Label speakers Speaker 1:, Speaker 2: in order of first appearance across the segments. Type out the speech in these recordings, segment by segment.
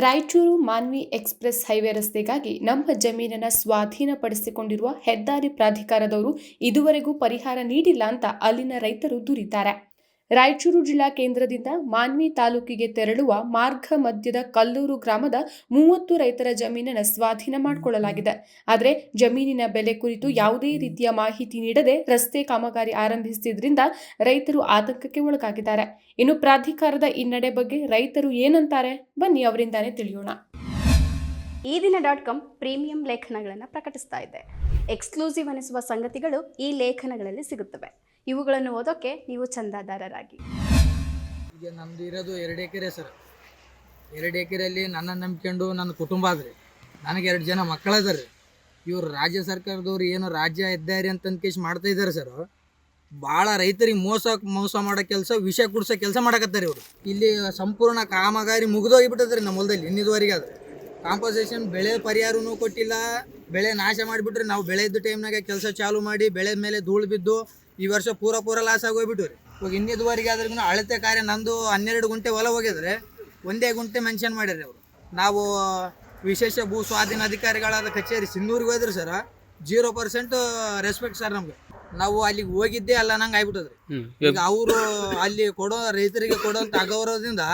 Speaker 1: Raichur Manvi express highway ರಸ್ತೆಗಾಗಿ ನಮ್ಮ ಜಮೀನನ್ನ ಸ್ವಾಧೀನಪಡಿಸಿಕೊಂಡಿರುವ ಹೆದ್ದಾರಿ ಪ್ರಾಧಿಕಾರದವರು ಇದುವರೆಗೂ ಪರಿಹಾರ ನೀಡಿಲ್ಲ ಅಂತ ಅಲ್ಲಿನ ರೈತರು ದೂರಿದ್ದಾರೆ. ರಾಯಚೂರು ಜಿಲ್ಲಾ ಕೇಂದ್ರದಿಂದ ಮಾನ್ವಿ ತಾಲೂಕಿಗೆ ತೆರಳುವ ಮಾರ್ಗ ಮಧ್ಯದ ಕಲ್ಲೂರು ಗ್ರಾಮದ ಮೂವತ್ತು ರೈತರ ಜಮೀನನ್ನು ಸ್ವಾಧೀನ ಮಾಡಿಕೊಳ್ಳಲಾಗಿದೆ. ಆದರೆ ಜಮೀನಿನ ಬೆಲೆ ಕುರಿತು ಯಾವುದೇ ರೀತಿಯ ಮಾಹಿತಿ ನೀಡದೆ ರಸ್ತೆ ಕಾಮಗಾರಿ ಆರಂಭಿಸಿದ್ರಿಂದ ರೈತರು ಆತಂಕಕ್ಕೆ ಒಳಗಾಗಿದ್ದಾರೆ. ಇನ್ನು ಪ್ರಾಧಿಕಾರದ ಹಿನ್ನಡೆ ಬಗ್ಗೆ ರೈತರು ಏನಂತಾರೆ? ಬನ್ನಿ ಅವರಿಂದಾನೇ ತಿಳಿಯೋಣ.
Speaker 2: ಈ ದಿನ ಡಾಟ್ ಕಾಮ್ ಪ್ರೀಮಿಯಂ ಲೇಖನಗಳನ್ನು ಪ್ರಕಟಿಸ್ತಾ ಇದೆ. ಎಕ್ಸ್ಕ್ಲೂಸಿವ್ ಅನಿಸುವ ಸಂಗತಿಗಳು ಈ ಲೇಖನಗಳಲ್ಲಿ ಸಿಗುತ್ತವೆ. ಇವುಗಳನ್ನು ಓದೋಕೆ ನೀವು ಚಂದಾದಾರರಾಗಿ.
Speaker 3: ಈಗ ನಮ್ದು ಇರೋದು ಎರಡು ಎಕರೆ ಸರ್. ಎರಡು ಎಕರೆಯಲ್ಲಿ ನನ್ನ ನಂಬ್ಕೊಂಡು ನನ್ನ ಕುಟುಂಬ ಆದ್ರಿ. ನನಗೆ ಎರಡು ಜನ ಮಕ್ಕಳದಾರ ಇವ್ರು ರಾಜ್ಯ ಸರ್ಕಾರದವ್ರು ಏನು ರಾಜ್ಯ ಹೆದ್ದಾರಿ ಅಂತ ಕೇಸ್ ಮಾಡ್ತಾ ಇದ್ದಾರೆ ಸರ್. ಭಾಳ ರೈತರಿಗೆ ಮೋಸ ಮೋಸ ಮಾಡೋ ಕೆಲಸ, ವಿಷ ಕುಡ್ಸೋ ಕೆಲಸ ಮಾಡಕತ್ತಾರೆ ಇವರು. ಇಲ್ಲಿ ಸಂಪೂರ್ಣ ಕಾಮಗಾರಿ ಮುಗಿದೋಗಿಬಿಟ್ಟದ್ರಿ ನಮ್ಮ ಹೊಲದಲ್ಲಿ ಇನ್ನಿದುವರೆಗೆ ಅದು ಕಾಂಪೋಸೇಷನ್ ಬೆಳೆ ಪರಿಹಾರನೂ ಕೊಟ್ಟಿಲ್ಲ. ಬೆಳೆ ನಾಶ ಮಾಡಿಬಿಟ್ರೆ ನಾವು ಬೆಳೆ ಇದ್ದ ಟೈಮ್ನಾಗ ಕೆಲಸ ಚಾಲು ಮಾಡಿ ಬೆಳೆ ಮೇಲೆ ಧೂಳು ಬಿದ್ದು ಈ ವರ್ಷ ಪೂರ ಪೂರ ಲಾಸ್ ಆಗೋಗ್ಬಿಟ್ಟು ರೀ. ಇವಾಗ ಇನ್ನಿದುವರೆಗೆ ಆದ್ರೂ ಅಳತೆ ಕಾರ್ಯ ನಂದು ಹನ್ನೆರಡು ಗುಂಟೆ ಹೊಲ ಹೋಗಿದ್ರೆ ಒಂದೇ ಗುಂಟೆ ಮೆನ್ಷನ್ ಮಾಡ್ಯಾರ ಅವರು. ನಾವು ವಿಶೇಷ ಭೂ ಸ್ವಾಧೀನ ಅಧಿಕಾರಿಗಳಾದ ಕಚೇರಿ ಸಿಂಧೂರಿಗೆ ಹೋದ್ರು sir zero percent respect sir ನಮ್ಗೆ. ನಾವು ಅಲ್ಲಿಗೆ ಹೋಗಿದ್ದೆ ಅಲ್ಲ ನಂಗೆ ಆಗ್ಬಿಟ್ಟದ್ರಿ. ಈಗ ಅವರು ಅಲ್ಲಿ ಕೊಡೋ ರೈತರಿಗೆ ಕೊಡೋಂಥ ಅಗೌರವದಿಂದ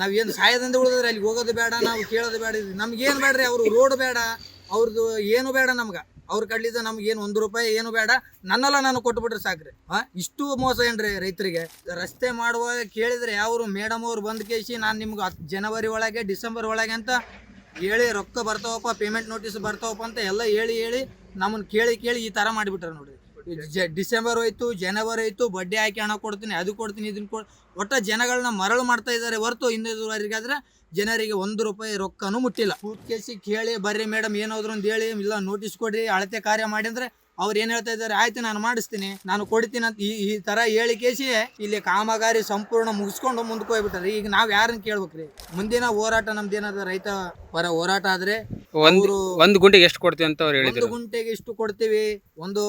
Speaker 3: ನಾವ್ ಏನು ಸಾಯದಂತ ಉಳಿದ್ರೆ ಅಲ್ಲಿಗೆ ಹೋಗೋದು ಬೇಡ ನಾವು ಕೇಳೋದು ಬೇಡ. ನಮ್ಗೇನು ಬೇಡ್ರಿ ಅವರು ರೋಡ್ ಬೇಡ ಅವ್ರದ್ದು ಏನು ಬೇಡ ನಮ್ಗೆ. ಅವ್ರ ಕಡ್ಲಿದ್ದ ನಮ್ಗೆ ಏನು ಒಂದು ರೂಪಾಯಿ, ಏನು ಬೇಡ. ನನ್ನೆಲ್ಲ ನಾನು ಕೊಟ್ಬಿಟ್ರೆ ಸಾಕ್ರಿ. ಹಾ, ಇಷ್ಟು ಮೋಸ ಏನ್ರಿ ರೈತರಿಗೆ? ರಸ್ತೆ ಮಾಡುವಾಗ ಕೇಳಿದ್ರೆ ಯಾವರು, ಮೇಡಮ್ ಅವ್ರು ಬಂದ್ ಕೇಸಿ ನಾನು ನಿಮ್ಗೆ ಜನವರಿ ಒಳಗೆ, ಡಿಸೆಂಬರ್ ಒಳಗೆ ಅಂತ ಹೇಳಿ ರೊಕ್ಕ ಬರ್ತಾವಪ್ಪ ಪೇಮೆಂಟ್ ನೋಟಿಸ್ ಬರ್ತಾವಪ್ಪ ಅಂತ ಎಲ್ಲ ಹೇಳಿ ಹೇಳಿ ನಮ್ಮನ್ನು ಕೇಳಿ ಕೇಳಿ ಈ ಥರ ಮಾಡಿಬಿಟ್ರೆ ಜ ಡಿಸೆಂಬರ್ ಹೋಯ್ತು ಜನವರಿ ಹೋಯ್ತು ಬಡ್ಡಿ ಹಾಕಿ ಹಣ ಕೊಡ್ತೀನಿ ಅದು ಕೊಡ್ತೀನಿ ಇದನ್ನ ಕೊಡ್ ಒಟ್ಟ ಜನಗಳನ್ನ ಮರಳು ಮಾಡ್ತಾ ಇದ್ದಾರೆ. ಹೊರತು ಇನ್ನೂವರೆಗಾದ್ರೆ ಜನರಿಗೆ ಒಂದು ರೂಪಾಯಿ ರೊಕ್ಕನೂ ಮುಟ್ಟಿಲ್ಲ. ಕೇಸಿ ಕೇಳಿ ಬರ್ರಿ ಮೇಡಮ್ ಏನಾದ್ರು ಅಂತ ಹೇಳಿ ಇಲ್ಲ ನೋಟಿಸ್ ಕೊಡ್ರಿ ಅಳತೆ ಕಾರ್ಯ ಮಾಡಿ ಅಂದ್ರೆ ಅವ್ರು ಏನು ಹೇಳ್ತಾ ಇದ್ದಾರೆ? ಆಯ್ತು ನಾನು ಮಾಡಿಸ್ತೀನಿ. ನಾನು ಕೊಡ್ತೀನಿ ಅಂತ ಈ ಈ ತರ ಹೇಳಿ ಕೇಸಿ ಇಲ್ಲಿ ಕಾಮಗಾರಿ ಸಂಪೂರ್ಣ ಮುಗಿಸ್ಕೊಂಡು ಮುಂದಕ್ಕೆ ಹೋಗ್ಬಿಟ್ಟಾರೆ. ಈಗ ನಾವು ಯಾರನ್ನ ಕೇಳ್ಬೇಕ್ರಿ? ಮುಂದಿನ ಹೋರಾಟ ನಮ್ದು ಏನಾದ್ರು ರೈತ ಪರ ಹೋರಾಟ ಆದ್ರೆ
Speaker 4: ಒಂದು ಒಂದು ಗುಂಟೆಗೆ ಎಷ್ಟು ಕೊಡ್ತೀವಿ ಅಂತ ಅವ್ರು
Speaker 3: ಒಂದು
Speaker 4: ಹೇಳಿದ್ರು
Speaker 3: ಗುಂಟೆಗೆ ಇಷ್ಟು ಕೊಡ್ತೀವಿ. ಒಂದು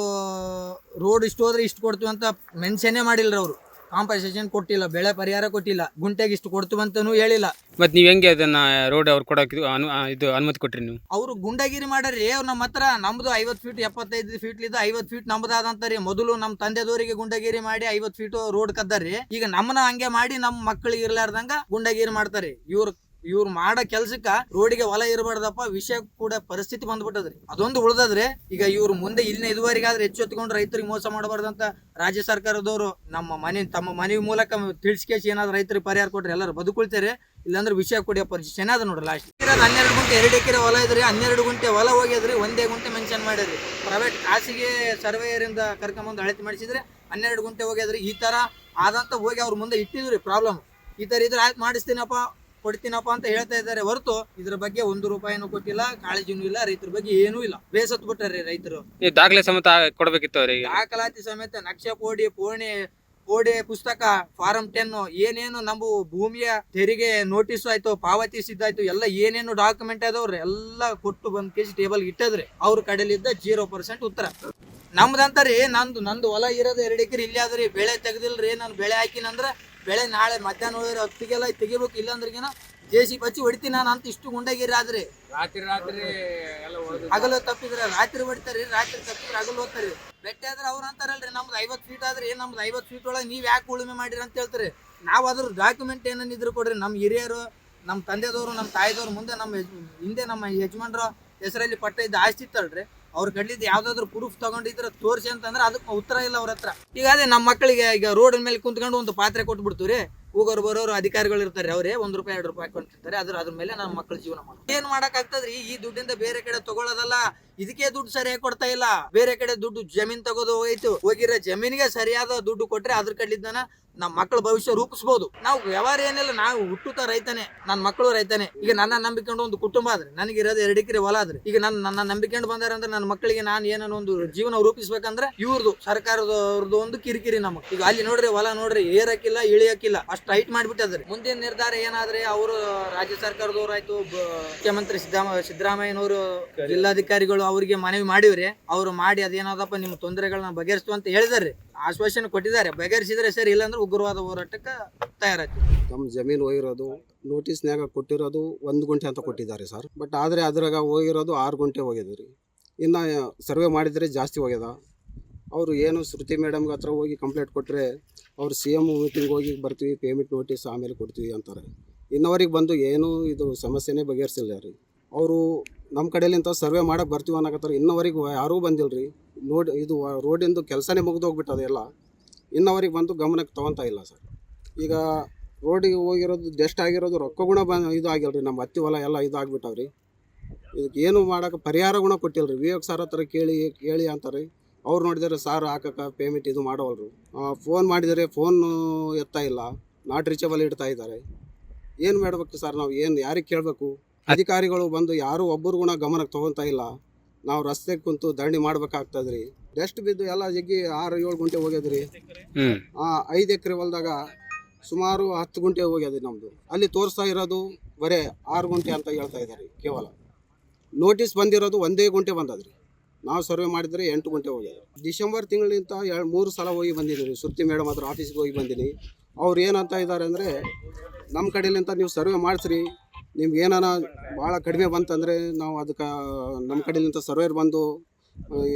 Speaker 3: ರೋಡ್ ಇಷ್ಟು ಹೋದ್ರೆ ಇಷ್ಟು ಕೊಡ್ತೀವಿ ಅಂತ ಮೆನ್ಷನ್ನೇ ಮಾಡಿಲ್ರಿ ಅವರು. ಕಾಂಪನ್ಸೇಷನ್ ಕೊಟ್ಟಿಲ್ಲ ಬೆಳೆ ಪರಿಹಾರ ಕೊಟ್ಟಿಲ್ಲ ಗುಂಟೆಗೆ ಇಷ್ಟು ಕೊಡ್ತು ಅಂತಾನೂ ಹೇಳಿಲ್ಲ.
Speaker 4: ಮತ್ತೆ ನೀವು ಹೆಂಗೆ ಅದನ್ನ ರೋಡ್ ಅವ್ರು ಕೊಡೋಕೆ ಇದು ಅನು ಆ, ಇದು ಅನುಮತಿ ಕೊಟ್ರಿ ನೀವು?
Speaker 3: ಅವರು ಗುಂಡಗಿರಿ ಮಾಡ್ರಿ ಅವ್ರು ನಮ್ಮ ಹತ್ರ ನಮ್ದು ಐವತ್ತು ಫೀಟ್ ಎಪ್ಪತ್ತೈದು ಫೀಟ್ಲಿದ್ದ ಐವತ್ತು ಫೀಟ್ ನಮ್ದಾದಂತಾರಿ ಮೊದಲು ನಮ್ಮ ತಂದೆದವರಿಗೆ ಗುಂಡಗಿರಿ ಮಾಡಿ ಐವತ್ತು ಫೀಟ್ ರೋಡ್ ಕದ್ದಾರಿ ಈಗ ನಮ್ಮನ್ನ ಹಂಗೆ ಮಾಡಿ ನಮ್ಮ ಮಕ್ಕಳಿಗೆ ಇರ್ಲಾರ್ದಂಗ ಗುಂಡಗಿರಿ ಮಾಡ್ತಾರೆ ಇವ್ರು ಇವ್ರು ಮಾಡೋ ಕೆಲ್ಸಕ್ಕ ರೋಡಿಗೆ ಹೊಲ ಇರಬಾರ್ದಪ್ಪ, ವಿಷಯ ಕೂಡ ಪರಿಸ್ಥಿತಿ ಬಂದ್ಬಿಟ್ಟದ್ರಿ. ಅದೊಂದು ಉಳ್ದದ್ರಿ. ಈಗ ಇವ್ರು ಮುಂದೆ ಇಲ್ಲಿನ ಇದುವರೆಗಾದ್ರೆ ಹೆಚ್ಚೊತ್ಕೊಂಡು ರೈತರಿಗೆ ಮೋಸ ಮಾಡಬಾರ್ದಂತ ರಾಜ್ಯ ಸರ್ಕಾರದವರು ನಮ್ಮ ಮನೆ, ತಮ್ಮ ಮನವಿ ಮೂಲಕ ತಿಳಿಸ್ಕೇಸಿ ಏನಾದ್ರು ರೈತರಿಗೆ ಪರಿಹಾರ ಕೊಟ್ರೆ ಎಲ್ಲರೂ ಬದುಕೊಳ್ತಾರೆ. ಇಲ್ಲಾಂದ್ರೆ ವಿಷಯ ಕೊಡಿಯ ಪರಿಸ್ಥಿತಿ ಅದ ನೋಡ್ರಿ ಲಾಸ್ಟ್ ಹನ್ನೆರಡು ಗುಂಟೆ, ಎರಡು ಎಕರೆ ಹೊಲ ಇದ್ರಿ, ಹನ್ನೆರಡು ಗುಂಟೆ ಹೊಲ ಹೋಗಿದ್ರಿ, ಒಂದೇ ಗುಂಟೆ ಮೆನ್ಷನ್ ಮಾಡಿದ್ರಿ. ಪ್ರೈವೇಟ್ ಖಾಸಗಿ ಸರ್ವೇಯರ್ ಇಂದ ಕರ್ಕೊಂಬಂದು ಅಳತೆ ಮಾಡಿಸಿದ್ರೆ ಹನ್ನೆರಡು ಗುಂಟೆ ಹೋಗಿದ್ರಿ. ಈ ತರ ಆದಂತ ಹೋಗಿ ಅವ್ರ ಮುಂದೆ ಇಟ್ಟಿದ್ರಿ ಪ್ರಾಬ್ಲಮ್ ಈ ತರ ಇದ್ರೆ ಆಯ್ತು ಮಾಡಿಸ್ತೀನಪ್ಪ. ಕೊಡ್ತೀನಪ್ಪ ಅಂತ ಹೇಳ್ತಾ ಇದ್ದಾರೆ ಹೊರತು ಇದ್ರ ಬಗ್ಗೆ ಒಂದು ರೂಪಾಯಿನೂ ಕೊಟ್ಟಿಲ್ಲ ಕಾಳಜಿನೂ ಇಲ್ಲ ರೈತರ ಬಗ್ಗೆ ಏನೂ ಇಲ್ಲ. ಬೇಸತ್ ಬಿಟ್ಟಾರೆ ರೈತರು.
Speaker 4: ಈ ದಾಖಲೆ ಸಮೇತ ಕೊಡ್ಬೇಕಿತ್ತು ಅವರಿಗೆ.
Speaker 3: ದಾಖಲಾತಿ ಸಮೇತ ನಕ್ಷೆ ಕೋಡಿ ಪೋಣಿ ಕೋಡೆ ಪುಸ್ತಕ ಫಾರಂ ಟೆನ್ ಏನೇನು ನಮ್ಮ ಭೂಮಿಯ ತೆರಿಗೆ ನೋಟಿಸ್ ಆಯ್ತು ಪಾವತಿಸಿದ್ದಾಯ್ತು ಎಲ್ಲ ಏನೇನು ಡಾಕ್ಯುಮೆಂಟ್ ಆದವ್ರೆ ಎಲ್ಲ ಕೊಟ್ಟು ಬಂದ್ ಕೆಜಿ ಟೇಬಲ್ ಇಟ್ಟದ್ರಿ ಅವ್ರ ಕಡೆಲಿದ್ದ ಜೀರೋ ಪರ್ಸೆಂಟ್ ಉತ್ತರ. ನಮ್ದಂತಾರಿ ನಂದು ನಂದು ಹೊಲ ಇರೋದು ಎರಡು ಎಕರೆ ಇಲ್ಲಿ ಆದ್ರಿ ಬೆಳೆ ತೆಗ್ದಿಲ್ರಿ ನಾನು ಬೆಳೆ ಹಾಕಿನಂದ್ರ ಬೆಳೆ ನಾಳೆ ಮಧ್ಯಾಹ್ನ ಹೋದ್ರೆ ಹತ್ತಿಗೆಲ್ಲ ತೆಗಿಬೇಕು ಇಲ್ಲಾಂದ್ರಿಗಿನ ಜೆ ಸಿ ಬಚ್ಚಿ ಹೊಡಿತೀನಿ ನಾನು ಅಂತ ಇಷ್ಟು ಗುಂಡಾಗಿರ ಆದ್ರೆ.
Speaker 5: ರಾತ್ರಿ ರಾತ್ರಿ
Speaker 3: ಹಗಲು ತಪ್ಪಿದ್ರೆ ರಾತ್ರಿ ಹೊಡಿತಾರಿ ರಾತ್ರಿ ತಪ್ಪಿದ್ರೆ ಹಗಲು ಹೋಗ್ತಾರಿ. ಬೆಟ್ಟ ಆದ್ರೆ ಅವ್ರು ಅಂತಾರಲ್ರಿ ನಮ್ದು ಐವತ್ತು ಫೀಟ್ ಆದ್ರೆ ಏನ್ ನಮ್ದು ಐವತ್ತು ಫೀಟ್ ಒಳಗೆ ನೀವ್ ಯಾಕೆ ಉಳುಮೆ ಮಾಡಿರಿ ಅಂತ ಹೇಳ್ತಾರೆ. ನಾವು ಅದ್ರ ಡಾಕ್ಯುಮೆಂಟ್ ಏನನ್ನ ಇದ್ರು ಕೊಡ್ರಿ ನಮ್ಮ ಹಿರಿಯರು ನಮ್ಮ ತಂದೆದವರು ನಮ್ಮ ತಾಯಿದವ್ರು ಮುಂದೆ ನಮ್ಮ ಹಿಂದೆ ನಮ್ಮ ಯಜಮಾನ್ರ ಹೆಸರಲ್ಲಿ ಪಟ್ಟ ಇದ್ದ ಆಸ್ತಿ ಇತ್ತಲ್ರಿ. ಅವ್ರ ಕಡ್ಲಿದ್ದು ಯಾವ್ದಾದ್ರು ಪ್ರೂಫ್ ತಗೊಂಡಿದ್ರೆ ತೋರಿಸಿ ಅಂತಂದ್ರೆ ಅದಕ್ಕೆ ಉತ್ತರ ಇಲ್ಲ ಅವ್ರ ಹತ್ರ. ಈಗ ಅದೇ ನಮ್ಮ ಮಕ್ಕಳಿಗೆ ಈಗ ರೋಡ್ ಮೇಲೆ ಕುಂತ್ಕೊಂಡು ಒಂದು ಪಾತ್ರೆ ಕೊಟ್ಬಿಡ್ತೀವಿ ಹೋಗೋರು ಬರೋರು ಅಧಿಕಾರಿಗಳು ಇರ್ತಾರೆ ಅವರೇ, ಒಂದು ರೂಪಾಯಿ, ಎರಡು ರೂಪಾಯಿ ಹಾಕೊಂಡಿರ್ತಾರೆ ಅದ್ರ ಅದ್ರ ಮೇಲೆ ನಮ್ಮ ಮಕ್ಕಳ ಜೀವನ ಮಾಡ್ತಾರೆ. ಏನ್ ಮಾಡಕ್ಕಾಗ್ತದ್ರಿ? ಈ ದುಡ್ಡಿಂದ ಬೇರೆ ಕಡೆ ತಗೊಳ್ಳೋದಲ್ಲ ಇದಕ್ಕೆ ದುಡ್ಡು ಸರಿಯಾಗಿ ಕೊಡ್ತಾ ಇಲ್ಲ. ಬೇರೆ ಕಡೆ ದುಡ್ಡು ಜಮೀನ್ ತಗೋದು ಹೋಯ್ತು. ಹೋಗಿರೋ ಜಮೀನಿಗೆ ಸರಿಯಾದ ದುಡ್ಡು ಕೊಟ್ರೆ ಅದ್ರ ಕಡ್ಲಿದ್ದಾನ ನಮ್ಮ ಮಕ್ಕಳ ಭವಿಷ್ಯ ರೂಪಿಸ್ಬೋದು. ನಾವು ವ್ಯವಹಾರ ಏನಿಲ್ಲ, ನಾವು ಹುಟ್ಟುತ್ತ ರೈತನೇ ನನ್ನ ಮಕ್ಕಳು ರೈತನೇ. ಈಗ ನನ್ನ ನಂಬಿಕೊಂಡು ಒಂದು ಕುಟುಂಬ ಆದ್ರೆ, ನನಗೆ ಇರೋದು ಎರಡು ಎಕರೆ ಹೊಲ ಆದ್ರೆ, ಈಗ ನನ್ನ ನನ್ನ ನಂಬಿಕೊಂಡು ಬಂದಾರ ಅಂದ್ರೆ ನನ್ನ ಮಕ್ಕಳಿಗೆ ನಾನು ಏನೋ ಒಂದು ಜೀವನ ರೂಪಿಸ್ಬೇಕಂದ್ರೆ ಇವ್ರದು ಸರ್ಕಾರದವ್ರದ್ದು ಒಂದು ಕಿರಿಕಿರಿ ನಮಗೆ ಈಗ ಅಲ್ಲಿ ನೋಡ್ರಿ, ಹೊಲ ನೋಡ್ರಿ, ಏರಕ್ಕಿಲ್ಲ, ಇಳಿಯಕ್ಕಿಲ್ಲ, ಅಷ್ಟು ಹೈಟ್ ಮಾಡಿಬಿಟ್ಟದ್ರಿ. ಮುಂದಿನ ನಿರ್ಧಾರ ಏನಾದ್ರೆ ಅವರು, ರಾಜ್ಯ ಸರ್ಕಾರದವ್ರು ಆಯ್ತು ಮುಖ್ಯಮಂತ್ರಿ ಸಿದ್ದರಾಮ, ಸಿದ್ದರಾಮಯ್ಯನವರು, ಜಿಲ್ಲಾಧಿಕಾರಿಗಳು ಅವರಿಗೆ ಮನವಿ ಮಾಡಿವ್ರಿ, ಅವ್ರು ಮಾಡಿ ಅದೇನಾದಪ್ಪ ನಿಮ್ಮ ತೊಂದರೆಗಳನ್ನ ಬಗೆಹರಿಸ್ತು ಅಂತ ಹೇಳಿದಾರ್ರಿ ಆಶ್ವಾಸನೆ ಕೊಟ್ಟಿದ್ದಾರೆ. ಬಗೆಹರಿಸಿದ್ರೆ ಸರಿ, ಇಲ್ಲಾಂದ್ರೆ ಉಗ್ರವಾದ ಹೋರಾಟಕ್ಕೆ ತಯಾರಾಯ್ತು
Speaker 6: ನಮ್ಮ ಜಮೀನು ಹೋಗಿರೋದು ನೋಟಿಸ್ನ್ಯಾಗ ಕೊಟ್ಟಿರೋದು ಒಂದು ಗುಂಟೆ ಅಂತ ಕೊಟ್ಟಿದ್ದಾರೆ ಸರ್. ಬಟ್ ಆದರೆ ಅದ್ರಾಗ ಹೋಗಿರೋದು ಆರು ಗುಂಟೆ ಹೋಗಿದ್ರಿ ರೀ. ಇನ್ನು ಸರ್ವೆ ಮಾಡಿದರೆ ಜಾಸ್ತಿ ಹೋಗ್ಯದ ಅವರು ಏನು ಶ್ರುತಿ ಮೇಡಮ್ಗೆ ಹತ್ರ ಹೋಗಿ ಕಂಪ್ಲೇಂಟ್ ಕೊಟ್ಟರೆ ಅವ್ರು ಸಿ ಎಂ ಮೀಟಿಂಗ್ ಹೋಗಿ ಬರ್ತೀವಿ ಪೇಮೆಂಟ್ ನೋಟಿಸ್ ಆಮೇಲೆ ಕೊಡ್ತೀವಿ ಅಂತಾರೆ. ಇನ್ನವರಿಗೆ ಬಂದು ಏನೂ ಇದು ಸಮಸ್ಯೆನೇ ಬಗೆಹರಿಸಿಲ್ಲ ರೀ. ಅವರು ನಮ್ಮ ಕಡೆಲಿಂತ ಸರ್ವೆ ಮಾಡಕ್ಕೆ ಬರ್ತೀವಿ ಅನ್ನಕತ್ತಾರೆ. ಇನ್ನವರೆಗೆ ಯಾರೂ ಬಂದಿಲ್ಲ ರೀ. ರೋಡ್ ಇದು ರೋಡಿಂದು ಕೆಲಸನೇ ಮುಗಿದೋಗ್ಬಿಟ್ಟದೆ ಎಲ್ಲ. ಇನ್ನವರಿಗೆ ಬಂದು ಗಮನಕ್ಕೆ ತೊಗೊತಾ ಇಲ್ಲ ಸರ್. ಈಗ ರೋಡಿಗೆ ಹೋಗಿರೋದು ಡೆಸ್ಟ್ ಆಗಿರೋದು ರೊಕ್ಕ ಗುಣ ಬಂದು ಇದು ಆಗಿಲ್ಲ ರೀ ನಮ್ಮ ಹತ್ತಿ ಹೊಲ ಎಲ್ಲ ಇದು ಆಗ್ಬಿಟ್ಟವ್ರಿ ಇದಕ್ಕೆ ಏನು ಮಾಡೋಕೆ ಪರಿಹಾರ ಗುಣ ಕೊಟ್ಟಿಲ್ಲ ರೀ ವಿ ಎಫ್ ಸರ್ ಹತ್ರ ಕೇಳಿ ಕೇಳಿ ಅಂತಾರೆ. ಅವ್ರು ನೋಡಿದರೆ ಸಾರ್ ಹಾಕಕ್ಕೆ ಪೇಮೆಂಟ್ ಇದು ಮಾಡೋವಲ್ರು. ಫೋನ್ ಮಾಡಿದರೆ ಫೋನ್ ಎತ್ತಾ ಇಲ್ಲ. ನಾಟ್ ರೀಚಬಲ್ ಇಡ್ತಾ ಇದ್ದಾರೆ. ಏನು ಮಾಡ್ಬೇಕು ಸರ್ ನಾವು? ಏನು, ಯಾರಿಗೆ ಕೇಳಬೇಕು? ಅಧಿಕಾರಿಗಳು ಬಂದು ಯಾರು ಒಬ್ಬರು ಗುಣ ಗಮನಕ್ಕೆ ತೊಗೊತಾ ಇಲ್ಲ. ನಾವು ರಸ್ತೆ ಕುಂತು ಧರಣಿ ಮಾಡ್ಬೇಕಾಗ್ತದ್ರಿ. ಡಸ್ಟ್ ಬಿದ್ದು ಎಲ್ಲ ಜಗ್ಗಿ ಆರು ಏಳು ಗಂಟೆ ಹೋಗ್ಯದ್ರಿ.
Speaker 4: ಆ
Speaker 6: ಐದು ಎಕರೆ ಹೊಲದಾಗ ಸುಮಾರು ಹತ್ತು ಗುಂಟೆ ಹೋಗ್ಯದ ನಮ್ದು. ಅಲ್ಲಿ ತೋರಿಸ್ತಾ ಇರೋದು ಬರೇ ಆರು ಗುಂಟೆ ಅಂತ ಹೇಳ್ತಾ ಇದ್ದಾರೆ ಕೇವಲ. ನೋಟಿಸ್ ಬಂದಿರೋದು ಒಂದೇ ಗುಂಟೆ ಬಂದದ್ರಿ. ನಾವು ಸರ್ವೆ ಮಾಡಿದ್ರೆ ಎಂಟು ಗಂಟೆ ಹೋಗ್ಯದ ಡಿಸೆಂಬರ್ ತಿಂಗಳಿಂದ ಎರಡು ಮೂರು ಸಲ ಹೋಗಿ ಬಂದಿದ್ದೀವಿ ಸುತ್ತಿ ಮೇಡಮ್ ಹತ್ರ ಆಫೀಸ್ಗೆ ಹೋಗಿ ಬಂದೀನಿ. ಅವ್ರು ಏನಂತ ಇದ್ದಾರೆ ಅಂದರೆ ನಮ್ಮ ಕಡೆಲಿಂತ ನೀವು ಸರ್ವೆ ಮಾಡಿಸ್ರಿ. ನಿಮ್ಗೆ ಏನಾರ ಭಾಳ ಕಡಿಮೆ ಬಂತಂದರೆ ನಾವು ಅದಕ್ಕೆ ನಮ್ಮ ಕಡೆಯಿಂದ ಸರ್ವೇರ್ ಬಂದು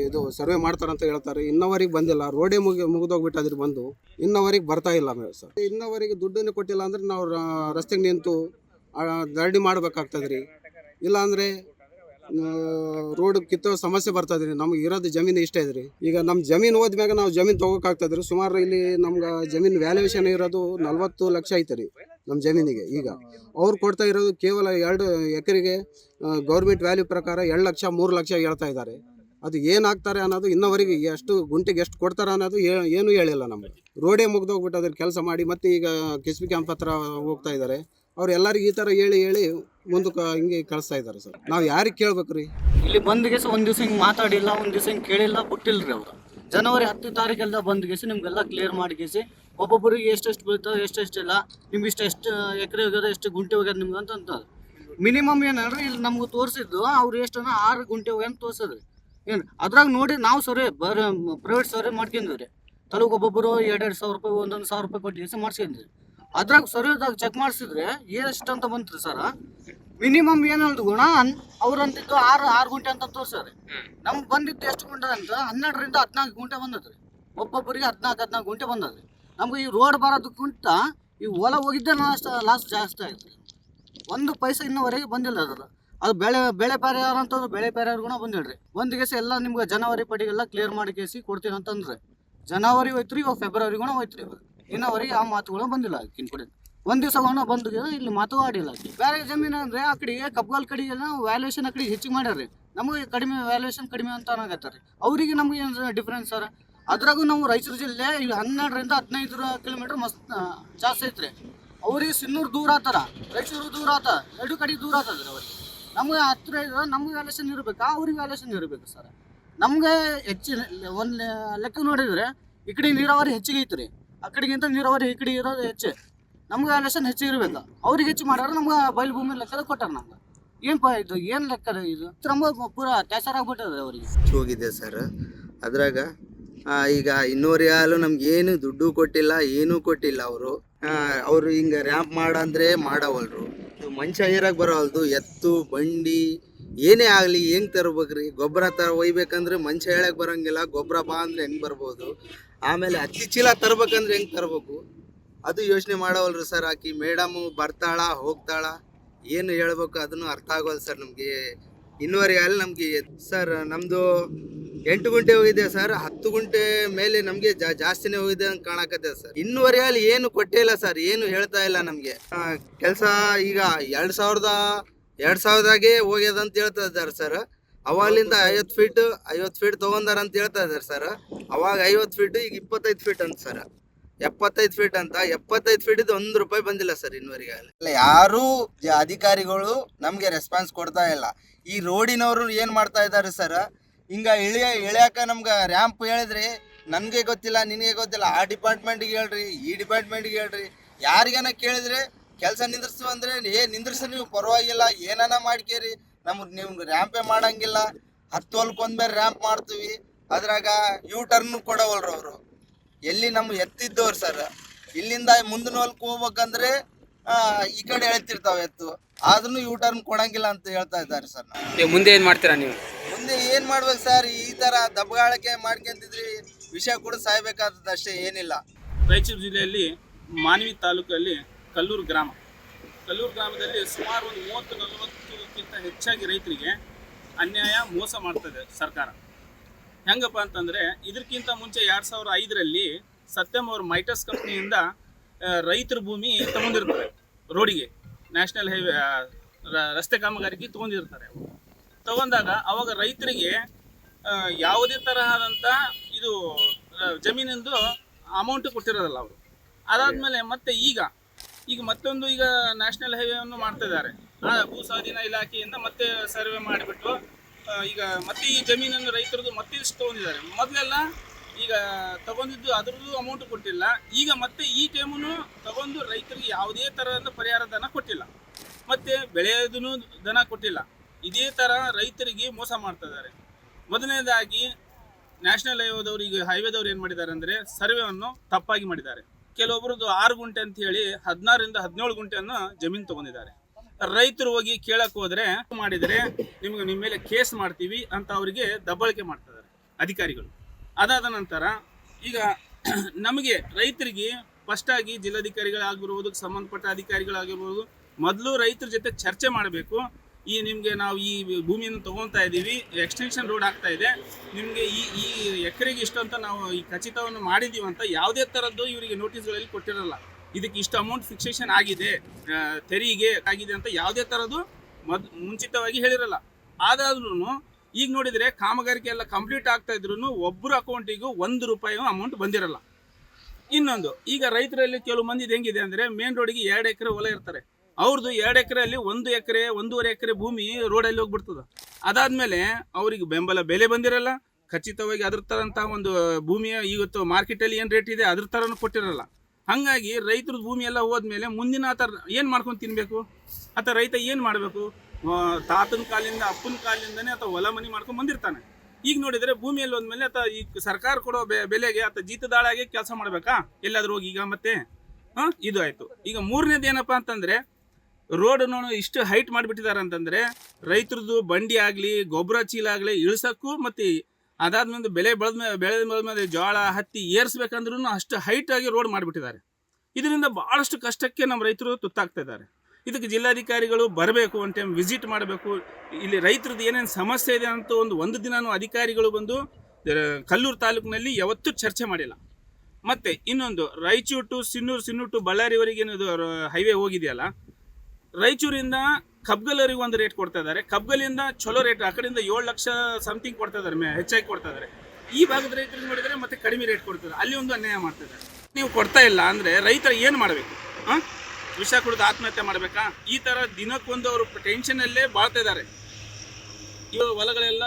Speaker 6: ಇದು ಸರ್ವೆ ಮಾಡ್ತಾರಂತ ಹೇಳ್ತಾರೆ. ಇನ್ನವರೆಗೆ ಬಂದಿಲ್ಲ. ರೋಡೇ ಮುಗಿ ಮುಗಿದೋಗ್ಬಿಟ್ಟದ್ರಿ ಬಂದು ಇನ್ನವರೆಗೆ ಬರ್ತಾ ಇಲ್ಲ ಸರ್. ಇನ್ನವರೆಗೆ ದುಡ್ಡನ್ನು ಕೊಟ್ಟಿಲ್ಲ ಅಂದ್ರೆ ನಾವು ರಸ್ತೆಗೆ ನಿಂತು ದರಡಿ ದಂಡಿ ಮಾಡ್ಬೇಕಾಗ್ತದ್ರಿ. ಇಲ್ಲಾಂದರೆ ರೋಡ್ ಕಿತ್ತೋ ಸಮಸ್ಯೆ ಬರ್ತದ್ರಿ. ನಮ್ಗೆ ಇರೋದು ಜಮೀನು ಇಷ್ಟ ಇದ್ರಿ. ಈಗ ನಮ್ಮ ಜಮೀನು ಹೋದ್ಮ್ಯಾಗ ನಾವು ಜಮೀನು ತೊಗೋಕಾಗ್ತದ್ರಿ. ಸುಮಾರು ಇಲ್ಲಿ ನಮ್ಗೆ ಜಮೀನು ವ್ಯಾಲ್ಯೂಯೇಷನ್ ಇರೋದು ನಲ್ವತ್ತು ಲಕ್ಷ ಐತೆ ರೀ ನಮ್ಮ ಜಮೀನಿಗೆ ಈಗ. ಅವ್ರು ಕೊಡ್ತಾ ಇರೋದು ಕೇವಲ ಎರಡು ಎಕರೆಗೆ ಗೌರ್ಮೆಂಟ್ ವ್ಯಾಲ್ಯೂ ಪ್ರಕಾರ ಎರಡು ಲಕ್ಷ ಮೂರು ಲಕ್ಷ ಹೇಳ್ತಾ ಇದ್ದಾರೆ. ಅದು ಏನಾಗ್ತಾರೆ ಅನ್ನೋದು ಇನ್ನವರೆಗೆ ಎಷ್ಟು ಗುಂಟೆಗೆ ಎಷ್ಟು ಕೊಡ್ತಾರೆ ಅನ್ನೋದು ಏನು ಏನೂ ಹೇಳಿಲ್ಲ ನಮ್ಮ ರೋಡೇ ಮುಗ್ದೋಗ್ಬಿಟ್ಟು ಕೆಲಸ ಮಾಡಿ ಮತ್ತೆ ಈಗ ಕಿಸ್ಬಿ ಕ್ಯಾಂಪ್ ಹತ್ರ ಹೋಗ್ತಾ ಇದ್ದಾರೆ. ಅವ್ರು ಎಲ್ಲರಿಗೂ ಈ ಥರ ಹೇಳಿ ಹೇಳಿ ಮುಂದಕ್ಕೆ ಹಿಂಗೆ ಕಳಿಸ್ತಾ ಇದ್ದಾರೆ ಸರ್. ನಾವು ಯಾರಿಗೆ ಕೇಳ್ಬೇಕು ರೀ
Speaker 7: ಇಲ್ಲಿ ಬಂದ್ಗೆಸ ಒಂದು ದಿವಸ ಹಿಂಗೆ ಮಾತಾಡಿಲ್ಲ ಒಂದು ದಿವಸ ಹಿಂಗೆ ಕೇಳಿಲ್ಲ ಬಿಟ್ಟಿಲ್ರಿ ಅವರು. ಜನವರಿ ಹತ್ತು ತಾರೀಕೆಲ್ಲ ಬಂದ್ಗೆಸಿ ನಿಮಗೆಲ್ಲ ಕ್ಲಿಯರ್ ಮಾಡಿಗೆಸಿ ಒಬ್ಬೊಬ್ಬರಿಗೆ ಎಷ್ಟೆಷ್ಟು ಎಷ್ಟ ಇಲ್ಲ ನಿಮ್ಗೆ ಇಷ್ಟು ಎಷ್ಟು ಎಕರೆ ಹೋಗ್ಯಾರ ಎಷ್ಟು ಗುಂಟೆ ಹೋಗ್ಯಾರ ನಿಮ್ಗೆ ಅಂತ ಅಂತ ಮಿನಿಮಮ್ ಏನಂದ್ರೆ ಇಲ್ಲಿ ನಮ್ಗೆ ತೋರಿಸಿದ್ದು, ಅವ್ರು ಅಂದ್ರೆ ಆರು ಗುಂಟೆ ಹೋಗ್ಯಾ ಅಂತ ತೋರ್ಸದ್ರಿ. ಏನು, ಅದ್ರಾಗ ನೋಡಿ ನಾವು ಸರಿ ಬರ ಪ್ರೈವೇಟ್ ಸರ್ವೆ ಮಾಡ್ಕೊಂಡಿವ್ರಿ ತಲುಗ್ ಒಬ್ಬೊಬ್ಬರು ಎರಡೆರಡು ಸಾವಿರ ರೂಪಾಯಿ, ಒಂದೊಂದು ಸಾವಿರ ರೂಪಾಯಿ ಕೊಟ್ಟು ಎಸಿ ಮಾಡ್ಸ್ಕೊಂಡ್ರಿ ಅದ್ರಾಗ ಸರ್ವೆದಾಗ ಚೆಕ್ ಮಾಡಿಸಿದ್ರೆ ಎಷ್ಟು ಅಂತ ಬಂತ್ರಿ ಸರ್? ಮಿನಿಮಮ್ ಏನಲ್ದು ಗುಣ ಅವ್ರ ಅಂತಿದ್ದು ಆರು ಆರು ಗುಂಟೆ ಅಂತ ತೋರ್ಸ್ಯಾರ. ನಮ್ಗೆ ಬಂದಿದ್ದು ಎಷ್ಟು ಗುಂಟೆ ಅಂತ? ಹನ್ನೆರಡರಿಂದ ಹದಿನಾಲ್ಕು ಗುಂಟೆ ಬಂದದ್ರಿ. ಒಬ್ಬೊಬ್ಬರಿಗೆ ಹದಿನಾಲ್ಕು ಹದಿನಾಲ್ಕು ಗುಂಟೆ ಬಂದದ್ರಿ. ನಮ್ಗೆ ಈ ರೋಡ್ ಬರೋದಕ್ಕಿಂತ ಈ ಹೊಲ ಹೋಗಿದ್ದೆ ಲಾಸ್ಟ್ ಲಾಸ್ಟ್ ಜಾಸ್ತಿ ಆಯ್ತು ಒಂದು ಪೈಸೆ ಇನ್ನೂವರೆಗೆ ಬಂದಿಲ್ಲ ಅದ್ರ ಅದು ಬೆಳೆ ಬೆಳೆ ಪರಿಹಾರ ಅಂತಂದ್ರೆ ಬೆಳೆ ಪರಿಹಾರ ಗುಣ ರೀ ಒಂದು ಕೇಸಿ ಎಲ್ಲ ನಿಮ್ಗೆ ಜನವರಿ ಪಡಿಗೆಲ್ಲ ಕ್ಲಿಯರ್ ಮಾಡಿ ಕೇಸಿ ಕೊಡ್ತೀನಿ ಅಂತಂದ್ರೆ ಜನವರಿ ಹೋಯ್ತ್ರಿ, ಇವಾಗ ಫೆಬ್ರವರಿ ಗುಣ ಹೋಯ್ತ್ರಿ ಇವಾಗ. ಇನ್ನವರೆಗೆ ಆ ಮಾತುಗಳು ಬಂದಿಲ್ಲ ಆಕಿನ ಕಡೆ ಒಂದು ದಿವಸ ಗುಣ ಬಂದು ಇಲ್ಲಿ ಮಾತು ಆಡಿಲ್ಲ ಬೇರೆ ಜಮೀನು ಅಂದರೆ ಆ ಕಡೆಗೆ ಕಬ್ಗಾಲ್ ಕಡೆಗೆ ವ್ಯಾಲ್ಯೂಷನ್ ಆ ಕಡೆಗೆ ಹೆಚ್ಚಿಗೆ ಮಾಡ್ಯಾರ್ರಿ. ನಮಗೆ ಕಡಿಮೆ ವ್ಯಾಲ್ಯೂಷನ್ ಕಡಿಮೆ ಅಂತ ಅನ್ನಕತ್ತಾರೆ ಅವರಿಗೆ ನಮಗೆ ಏನು ಡಿಫ್ರೆನ್ಸ್ ಸರ್? ಅದ್ರಾಗೂ ನಾವು ರಾಯಚೂರು ಜಿಲ್ಲೆ ಈಗ ಹನ್ನೆರಡರಿಂದ ಹದಿನೈದು ಕಿಲೋಮೀಟ್ರ್ ಮಸ್ತ್ ಜಾಸ್ತಿ ಐತ್ರಿ. ಅವ್ರಿಗೆ ಸಿನ್ನೂರು ದೂರ ಆತಾರ ರಾಯಚೂರು ದೂರ ಆತ. ಎರಡು ಕಡೆ ದೂರ ಆತದ್ರಿ ಅವ್ರಿಗೆ. ನಮ್ಗೆ ಹತ್ತಿರ ಇದ್ರೆ ನಮ್ಗೆ ವ್ಯಾಲ್ಯೂಷನ್ ಇರಬೇಕಾ, ಅವ್ರಿಗೆ ವ್ಯಾಲ್ಯೂಷನ್ ಇರಬೇಕು ಸರ್. ನಮ್ಗೆ ಹೆಚ್ಚಿನ ಒಂದು ಲೆಕ್ಕ ನೋಡಿದ್ರೆ ಈ ಕಡೆ ನೀರಾವರಿ ಹೆಚ್ಚಿಗೆ ಐತ್ರಿ. ಆ ಕಡೆಗಿಂತ ನೀರಾವರಿ ಈ ಕಡೆ ಇರೋದು ಹೆಚ್ಚು. ನಮ್ಗೆ ವ್ಯಾಲ್ಯೂಷನ್ ಹೆಚ್ಚಿಗೆ ಇರಬೇಕು. ಅವ್ರಿಗೆ ಹೆಚ್ಚು ಮಾಡ್ಯಾರ ನಮ್ಗೆ ಬಯಲು ಭೂಮಿ ಲೆಕ್ಕದ ಕೊಟ್ಟಾರ ನಮ್ಗೆ ಏನಪ್ಪ ಇದು, ಏನು ಲೆಕ್ಕದ ಇದು? ಪೂರಾ ಪೂರ ಟ್ಯಾಸರ್ ಆಗ್ಬಿಟ್ಟದ ಅವ್ರಿಗೆ
Speaker 8: ಹೋಗಿದೆ ಸರ್. ಅದ್ರಾಗ ಈಗ ಇನ್ನೂರು ನಮ್ಗೆ ಏನು ದುಡ್ಡು ಕೊಟ್ಟಿಲ್ಲ, ಏನೂ ಕೊಟ್ಟಿಲ್ಲ ಅವರು. ಅವರು ಹಿಂಗೆ ರ್ಯಾಂಪ್ ಮಾಡಂದ್ರೆ ಮಾಡವಲ್ರು. ಮನುಷ್ಯ ಏರಾಗ ಬರೋವಲ್ದು, ಎತ್ತು, ಬಂಡಿ, ಏನೇ ಆಗಲಿ ಹೆಂಗೆ ತರಬೇಕ್ರಿ? ಗೊಬ್ಬರ ತರ ಒಯ್ಬೇಕಂದ್ರೆ ಮನುಷ್ಯ ಹೇಳಕ್ ಬರಂಗಿಲ್ಲ, ಗೊಬ್ಬರ ಬಾ ಅಂದ್ರೆ ಹೆಂಗೆ ಬರ್ಬೋದು? ಆಮೇಲೆ ಹತ್ತಿ ಚೀಲ ತರ್ಬೇಕಂದ್ರೆ ಹೆಂಗೆ ತರಬೇಕು? ಅದು ಯೋಚನೆ ಮಾಡವಲ್ರು ಸರ್, ಆಕಿ ಮೇಡಮು ಬರ್ತಾಳ, ಹೋಗ್ತಾಳ. ಏನು ಹೇಳ್ಬೇಕು ಅದನ್ನು ಅರ್ಥ ಆಗೋಲ್ಲ ಸರ್ ನಮಗೆ. ಇನ್ನೂವರೆಗೆ ಅಲ್ಲಿ ನಮಗೆ ಸರ್ ನಮ್ಮದು ಎಂಟು ಗುಂಟೆ ಹೋಗಿದೆ ಸರ್, ಹತ್ತು ಗುಂಟೆ ಮೇಲೆ ನಮಗೆ ಜಾಸ್ತಿನೇ ಹೋಗಿದೆ ಅಂತ ಕಾಣಕತ್ತೆ ಸರ್. ಇನ್ನೂವರೆ ಅಲ್ಲಿ ಏನು ಕೊಟ್ಟೇ ಇಲ್ಲ ಸರ್, ಏನು ಹೇಳ್ತಾ ಇಲ್ಲ ನಮಗೆ. ಕೆಲಸ ಈಗ ಎರಡು ಸಾವಿರದ, ಎರಡು ಸಾವಿರದಾಗೆ ಹೋಗ್ಯದ ಅಂತ ಹೇಳ್ತಾ ಇದ್ದಾರೆ ಸರ್. ಅವಾಗಲಿಂದ ಐವತ್ತು ಫೀಟ್ ಐವತ್ತು ಫೀಟ್ ತೊಗೊಂಡಾರ ಅಂತ ಹೇಳ್ತಾ ಇದ್ದಾರೆ ಸರ್. ಅವಾಗ ಐವತ್ತು ಫೀಟ್ ಈಗ ಇಪ್ಪತ್ತೈದು ಫೀಟ್ ಅಂತ ಸರ್. ಎಪ್ಪತ್ತೈದು ಫೀಟ್ ಅಂತ, ಎಪ್ಪತ್ತೈದು ಫೀಟ್ ಒಂದು ರೂಪಾಯಿ ಬಂದಿಲ್ಲ ಸರ್ ಇನ್ನುವರೆಗೆ ಯಾರು ಅಧಿಕಾರಿಗಳು ನಮಗೆ ರೆಸ್ಪಾನ್ಸ್ ಕೊಡ್ತಾ ಇಲ್ಲ. ಈ ರೋಡಿನವರು ಏನು ಮಾಡ್ತಾ ಇದ್ದಾರೆ ಸರ್ ಹಿಂಗ ಇಳಿಯ ಇಳಿಯಾಕ ನಮ್ಗೆ ರ್ಯಾಂಪ್ ಹೇಳಿದ್ರಿ. ನನಗೆ ಗೊತ್ತಿಲ್ಲ, ನಿನಗೆ ಗೊತ್ತಿಲ್ಲ. ಆ ಡಿಪಾರ್ಟ್ಮೆಂಟ್ಗೆ ಹೇಳ್ರಿ, ಈ ಡಿಪಾರ್ಟ್ಮೆಂಟ್ಗೆ ಹೇಳ್ರಿ. ಯಾರಿಗೇನ ಕೇಳಿದ್ರೆ ಕೆಲಸ ನಿಂದ್ರಿಸು ಅಂದ್ರೆ, ಏ ನಿಂದ್ರಿಸ ನೀವು, ಪರವಾಗಿಲ್ಲ. ಏನಾನ ಮಾಡ್ಕೇರಿ. ನಮ್ಗೆ, ನಿಮ್ಗೆ ರ್ಯಾಂಪೇ ಮಾಡಂಗಿಲ್ಲ. ಹತ್ತು ಹೊಲ್ಕೊಂದ್ಮೇಲೆ ರ್ಯಾಂಪ್ ಮಾಡ್ತೀವಿ. ಅದ್ರಾಗ ಯೂ ಟರ್ನ್ ಕೊಡವಲ್ರು ಅವರು. ಎಲ್ಲಿ ನಮ್ಗೆ ಎತ್ತಿದ್ದವ್ರು ಸರ್ ಇಲ್ಲಿಂದ ಮುಂದಿನ ಹೊಲ್ಕ್ ಹೋಗ್ಬೇಕಂದ್ರೆ ಈ ಕಡೆ ಹೇಳ್ತಿರ್ತಾವೆ ಎತ್ತು. ಆದ್ರೂ ಯೂ ಟರ್ನ್ ಕೊಡಂಗಿಲ್ಲ ಅಂತ ಹೇಳ್ತಾ ಇದ್ದಾರೆ ಸರ್ ನಾವು.
Speaker 4: ಮುಂದೆ ಏನು ಮಾಡ್ತೀರಾ ನೀವು?
Speaker 8: ಮುಂದೆ ಏನ್ ಮಾಡ್ಬೇಕು ಸರ್? ಈ ತರ ದಬ್ಬಗಾಳಿಕೆ ಮಾಡ್ಕೊಂತಿದ್ರಿ ವಿಷಯ ಕೂಡ ಸಾಯ್ಬೇಕಾದದ್ದು ಅಷ್ಟೇ ಏನಿಲ್ಲ.
Speaker 5: ರಾಯಚೂರು ಜಿಲ್ಲೆಯಲ್ಲಿ ಮಾನವಿ ತಾಲೂಕಲ್ಲಿ ಕಲ್ಲೂರು ಗ್ರಾಮ. ಕಲ್ಲೂರು ಗ್ರಾಮದಲ್ಲಿ ಸುಮಾರು ಒಂದು ಮೂವತ್ತು ನಲವತ್ತಕ್ಕಿಂತ ಹೆಚ್ಚಾಗಿ ರೈತರಿಗೆ ಅನ್ಯಾಯ ಮೋಸ ಮಾಡ್ತದೆ ಸರ್ಕಾರ. ಹೆಂಗಪ್ಪ ಅಂತಂದರೆ ಇದಕ್ಕಿಂತ ಮುಂಚೆ ಎರಡು ಸಾವಿರ ಐದರಲ್ಲಿ ಸತ್ಯಂ ಅವ್ರ ಮೈಟಸ್ ಕಂಪ್ನಿಯಿಂದ ರೈತರ ಭೂಮಿ ತಗೊಂಡಿರ್ತಾರೆ. ರೋಡಿಗೆ, ನ್ಯಾಷನಲ್ ಹೈವೇ ರಸ್ತೆ ಕಾಮಗಾರಿಗೆ ತಗೊಂಡಿರ್ತಾರೆ. ತಗೊಂಡಾಗ ಅವಾಗ ರೈತರಿಗೆ ಯಾವುದೇ ತರಹದಂಥ ಇದು ಜಮೀನಿಂದು ಅಮೌಂಟ್ ಕೊಟ್ಟಿರೋದಲ್ಲ ಅವರು. ಅದಾದಮೇಲೆ ಮತ್ತೆ ಈಗ ಈಗ ಮತ್ತೊಂದು ಈಗ ನ್ಯಾಷನಲ್ ಹೈವೇವನ್ನು ಮಾಡ್ತಾ ಇದ್ದಾರೆ. ಭೂ ಸ್ವಾಧೀನ ಇಲಾಖೆಯಿಂದ ಮತ್ತೆ ಸರ್ವೆ ಮಾಡಿಬಿಟ್ಟು ಈಗ ಮತ್ತೆ ಈ ಜಮೀನನ್ನು ರೈತರದ್ದು ಮತ್ತೆ ತಗೊಂಡಿದ್ದಾರೆ. ಮೊದಲೆಲ್ಲ ಈಗ ತಗೊಂಡಿದ್ದು ಅದರದ್ದು ಅಮೌಂಟ್ ಕೊಟ್ಟಿಲ್ಲ. ಈಗ ಮತ್ತೆ ಈ ಟೈಮನ್ನು ತಗೊಂಡು ರೈತರಿಗೆ ಯಾವುದೇ ತರಹದ ಪರಿಹಾರ ಧನ ಕೊಟ್ಟಿಲ್ಲ. ಮತ್ತೆ ಬೆಳೆಯೋದನ್ನು ದನ ಕೊಟ್ಟಿಲ್ಲ. ಇದೇ ಥರ ರೈತರಿಗೆ ಮೋಸ ಮಾಡ್ತಾ ಇದ್ದಾರೆ. ಮೊದಲನೇದಾಗಿ ನ್ಯಾಷನಲ್ ಹೈವೇದವ್ರು ಈಗ ಹೈವೇದವ್ರು ಏನು ಮಾಡಿದ್ದಾರೆ ಅಂದರೆ ಸರ್ವೆವನ್ನು ತಪ್ಪಾಗಿ ಮಾಡಿದ್ದಾರೆ. ಕೆಲವೊಬ್ಬರದ್ದು ಆರು ಗುಂಟೆ ಅಂತ ಹೇಳಿ ಹದಿನಾರರಿಂದ ಹದಿನೇಳು ಗುಂಟೆಯನ್ನು ಜಮೀನು ತಗೊಂಡಿದ್ದಾರೆ. ರೈತರು ಹೋಗಿ ಕೇಳಕ್ ಹೋದ್ರೆ ಮಾಡಿದರೆ ನಿಮ್ಗೆ ನಿಮ್ಮ ಮೇಲೆ ಕೇಸ್ ಮಾಡ್ತೀವಿ ಅಂತ ಅವರಿಗೆ ದಬ್ಬಳಿಕೆ ಮಾಡ್ತಿದ್ದಾರೆ ಅಧಿಕಾರಿಗಳು. ಅದಾದ ನಂತರ ಈಗ ನಮಗೆ ರೈತರಿಗೆ ಫಸ್ಟ್ ಆಗಿ ಜಿಲ್ಲಾಧಿಕಾರಿಗಳಾಗಿರ್ಬೋದು, ಸಂಬಂಧಪಟ್ಟ ಅಧಿಕಾರಿಗಳಾಗಿರ್ಬೋದು, ಮೊದಲು ರೈತರ ಜೊತೆ ಚರ್ಚೆ ಮಾಡಬೇಕು. ಈ ನಿಮಗೆ ನಾವು ಈ ಭೂಮಿಯನ್ನು ತಗೊತಾ ಇದ್ದೀವಿ ಎಕ್ಸ್ಟೆನ್ಷನ್ ರೋಡ್ ಆಗ್ತಾ ಇದೆ. ನಿಮಗೆ ಈ ಈ ಎಕರೆಗೆ ಇಷ್ಟು ಅಂತ ನಾವು ಈ ಖಚಿತವನ್ನು ಮಾಡಿದ್ದೀವಿ ಅಂತ ಯಾವುದೇ ಥರದ್ದು ಇವರಿಗೆ ನೋಟಿಸ್ಗಳಲ್ಲಿ ಕೊಟ್ಟಿರಲ್ಲ. ಇದಕ್ಕೆ ಇಷ್ಟು ಅಮೌಂಟ್ ಫಿಕ್ಸೇಷನ್ ಆಗಿದೆ ತೆರಿಗೆ ಆಗಿದೆ ಅಂತ ಯಾವುದೇ ಥರದ್ದು ಮದ್ ಮುಂಚಿತವಾಗಿ ಹೇಳಿರಲ್ಲ. ಆದಾದ್ರೂ ಈಗ ನೋಡಿದರೆ ಕಾಮಗಾರಿಕೆ ಎಲ್ಲ ಕಂಪ್ಲೀಟ್ ಆಗ್ತಾ ಇದ್ರು ಒಬ್ಬರ ಅಕೌಂಟಿಗೂ ಒಂದು ರೂಪಾಯಿ ಅಮೌಂಟ್ ಬಂದಿರಲ್ಲ. ಇನ್ನೊಂದು, ಈಗ ರೈತರಲ್ಲಿ ಕೆಲವು ಮಂದಿದು ಹೆಂಗಿದೆ ಅಂದರೆ ಮೇನ್ ರೋಡಿಗೆ ಎರಡು ಎಕರೆ ಹೊಲ ಇರ್ತಾರೆ. ಅವ್ರದ್ದು ಎರಡು ಎಕರೆಯಲ್ಲಿ ಒಂದು ಎಕರೆ, ಒಂದೂವರೆ ಎಕರೆ ಭೂಮಿ ರೋಡಲ್ಲಿ ಹೋಗ್ಬಿಡ್ತದೆ. ಅದಾದಮೇಲೆ ಅವ್ರಿಗೆ ಬೆಂಬಲ ಬೆಲೆ ಬಂದಿರಲ್ಲ. ಖಚಿತವಾಗಿ ಅದ್ರ ಥರಂಥ ಒಂದು ಭೂಮಿಯ ಇವತ್ತು ಮಾರ್ಕೆಟಲ್ಲಿ ಏನು ರೇಟ್ ಇದೆ ಅದ್ರ ಥರನೂ ಕೊಟ್ಟಿರಲ್ಲ. ಹಾಗಾಗಿ ರೈತರ ಭೂಮಿ ಎಲ್ಲ ಹೋದ್ಮೇಲೆ ಮುಂದಿನ ಆತ ಏನು ಮಾಡ್ಕೊಂಡು ತಿನ್ನಬೇಕು ಆತ ರೈತ ಏನು ಮಾಡಬೇಕು? ತಾತನ ಕಾಲಿಂದ, ಅಪ್ಪನ ಕಾಲಿಂದನೇ ಅಥವಾ ಹೊಲ ಮನಿ ಮಾಡ್ಕೊಂಡು ಬಂದಿರ್ತಾನೆ. ಈಗ ನೋಡಿದರೆ ಭೂಮಿಯಲ್ಲಿ ಒಂದ್ಮೇಲೆ ಆತ ಈ ಸರ್ಕಾರ ಕೊಡೋ ಬೆಲೆಗೆ ಆತ ಜೀತದಾಳಾಗೆ ಕೆಲಸ ಮಾಡಬೇಕಾ? ಎಲ್ಲಾದ್ರೂ ಹೋಗಿ ಈಗ ಮತ್ತೆ? ಹಾಂ, ಇದು ಆಯಿತು. ಈಗ ಮೂರನೇದು ಏನಪ್ಪ ಅಂತಂದರೆ ರೋಡನ್ನು ಇಷ್ಟು ಹೈಟ್ ಮಾಡಿಬಿಟ್ಟಿದ್ದಾರೆ ಅಂತಂದರೆ ರೈತರದ್ದು ಬಂಡಿ ಆಗಲಿ ಗೊಬ್ಬರ ಚೀಲ ಆಗಲಿ ಇಳಿಸೋಕ್ಕೂ ಮತ್ತು ಅದಾದ್ಮೇಲೆ ಬೆಳೆ ಬೆಳೆದ ಮೇಲೆ ಬೆಳೆದ ಮೇಲೆ ಜೋಳ, ಹತ್ತಿ ಏರ್ಸ್ಬೇಕಂದ್ರೂ ಅಷ್ಟು ಹೈಟ್ ಆಗಿ ರೋಡ್ ಮಾಡಿಬಿಟ್ಟಿದ್ದಾರೆ ಇದರಿಂದ ಭಾಳಷ್ಟು ಕಷ್ಟಕ್ಕೆ ನಮ್ಮ ರೈತರು ತುತ್ತಾಗ್ತಾ ಇದ್ದಾರೆ. ಇದಕ್ಕೆ ಜಿಲ್ಲಾಧಿಕಾರಿಗಳು ಬರಬೇಕು ಒನ್ ಟೈಮ್ ವಿಸಿಟ್ ಮಾಡಬೇಕು. ಇಲ್ಲಿ ರೈತರದ್ದು ಏನೇನು ಸಮಸ್ಯೆ ಇದೆ ಅಂತ ಒಂದು ಒಂದು ದಿನವೂ ಅಧಿಕಾರಿಗಳು ಬಂದು ಕಲ್ಲೂರು ತಾಲೂಕಿನಲ್ಲಿ ಯಾವತ್ತೂ ಚರ್ಚೆ ಮಾಡಿಲ್ಲ. ಮತ್ತು ಇನ್ನೊಂದು, ರಾಯಚೂರು ಟು ಸಿನ್ನೂರು ಸಿನ್ನೂರು ಟು ಬಳ್ಳಾರಿವರೆಗೆ ಏನಿದು ಹೈವೇ ಹೋಗಿದೆಯಲ್ಲ, ರಾಯಚೂರಿಂದ ಕಬ್ಗಲವರೆಗೆ ಒಂದು ರೇಟ್ ಕೊಡ್ತಾ ಇದ್ದಾರೆ. ಕಬ್ಗಲಿಂದ ಚಲೋ ರೇಟ್ ಆ ಕಡೆಯಿಂದ ಏಳು ಲಕ್ಷ ಸಮಥಿಂಗ್ ಕೊಡ್ತಾ ಇದ್ದಾರೆ, ಮೇ, ಹೆಚ್ಚಾಗಿ ಕೊಡ್ತಾ ಇದ್ದಾರೆ. ಈ ಭಾಗದ ರೈತರಿಗೆ ನೋಡಿದರೆ ಮತ್ತೆ ಕಡಿಮೆ ರೇಟ್ ಕೊಡ್ತಾರೆ ಅಲ್ಲಿ ಒಂದು ಅನ್ಯಾಯ ಮಾಡ್ತಿದ್ದಾರೆ ನೀವು ಕೊಡ್ತಾ ಇಲ್ಲ ಅಂದರೆ ರೈತರು ಏನು ಮಾಡಬೇಕು? ಹಾಂ ವಿಷ ಕುಡಿದು ಆತ್ಮಹತ್ಯೆ ಮಾಡಬೇಕಾ? ಈ ಥರ ದಿನಕ್ಕೊಂದು ಅವರು ಟೆನ್ಷನಲ್ಲೇ ಬಾಳ್ತಾ ಇದ್ದಾರೆ. ಇವಾಗ ಹೊಲಗಳೆಲ್ಲ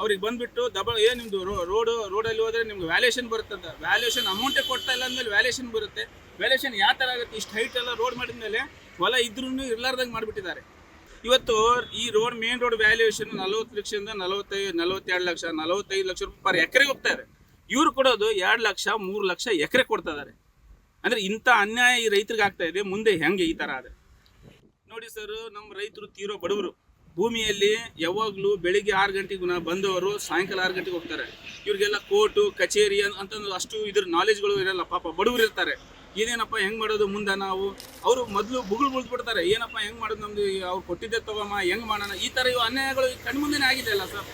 Speaker 5: ಅವ್ರಿಗೆ ಬಂದ್ಬಿಟ್ಟು ಡಬಲ್ ಏನು ನಿಮ್ಮದು ರೋಡು ರೋಡಲ್ಲಿ ಹೋದರೆ ನಿಮ್ಗೆ ವ್ಯಾಲ್ಯೂಷನ್ ಅಂತ. ವ್ಯಾಲ್ಯೂಷನ್ ಅಮೌಂಟೇ ಕೊಡ್ತಾ ಇಲ್ಲ ಅಂದಮೇಲೆ ವ್ಯಾಲ್ಯೂಷನ್ ಬರುತ್ತೆ. ವ್ಯಾಲ್ಯೂಷನ್ ಯಾವ ಥರ ಆಗುತ್ತೆ? ಇಷ್ಟು ಹೈಟ್ ಎಲ್ಲ ರೋಡ್ ಮಾಡಿದ ಮೇಲೆ ಹೊಲ ಇದ್ರೂ ಇರ್ಲಾರ್ದಂಗೆ ಮಾಡಿಬಿಟ್ಟಿದ್ದಾರೆ. ಇವತ್ತು ಈ ರೋಡ್ ಮೇನ್ ರೋಡ್ ವ್ಯಾಲ್ಯೂಯೇಷನ್ ನಲವತ್ತು ಲಕ್ಷದಿಂದ ನಲವತ್ತೈದು ನಲವತ್ತೆರಡು ಲಕ್ಷ, ನಲವತ್ತೈದು ಲಕ್ಷ ರೂಪಾಯಿ ಪರ್ ಎಕರೆಗೆ ಹೋಗ್ತಾ ಇದೆ ಇವ್ರು ಕೊಡೋದು ಎರಡು ಲಕ್ಷ, ಮೂರು ಲಕ್ಷ ಎಕರೆ ಕೊಡ್ತಾ ಇದ್ದಾರೆ ಅಂದರೆ ಇಂಥ ಅನ್ಯಾಯ ಈ ರೈತರಿಗೆ ಆಗ್ತಾ ಇದೆ, ಮುಂದೆ ಹೆಂಗೆ ಈ ಥರ ಆದರೆ? ನೋಡಿ ಸರ್ ನಮ್ಮ ರೈತರು ತೀರೋ ಬಡವರು, ಭೂಮಿಯಲ್ಲಿ ಯಾವಾಗಲೂ ಬೆಳಿಗ್ಗೆ ಆರು ಗಂಟೆಗೆ ಬಂದವರು ಸಾಯಂಕಾಲ ಆರು ಗಂಟೆಗೆ ಹೋಗ್ತಾರೆ. ಇವ್ರಿಗೆಲ್ಲ ಕೋರ್ಟು, ಕಚೇರಿ ಅಂತ ಅಂತಂದು ಅಷ್ಟು ಇದ್ರ ನಾಲೆಜ್ಗಳು ಇರಲ್ಲ, ಪಾಪ ಬಡವರು ಇರ್ತಾರೆ. ಏನೇನಪ್ಪ ಹೆಂಗೆ ಮಾಡೋದು ಮುಂದೆ ನಾವು? ಅವರು ಮೊದಲು ಬುಗುಳು ಬಿಡ್ತಾರೆ ಏನಪ್ಪ ಹೆಂಗೆ ಮಾಡೋದು ನಮ್ದು? ಅವ್ರು ಕೊಟ್ಟಿದ್ದೆ ತಗೊಮ್ಮ ಹೆಂಗೆ ಮಾಡೋಣ? ಈ ಥರ ಇವು ಅನ್ಯಾಯಗಳು ಕಣ್ಮುಂದೆನೇ ಆಗಿದೆ ಅಲ್ಲ ಸರ್?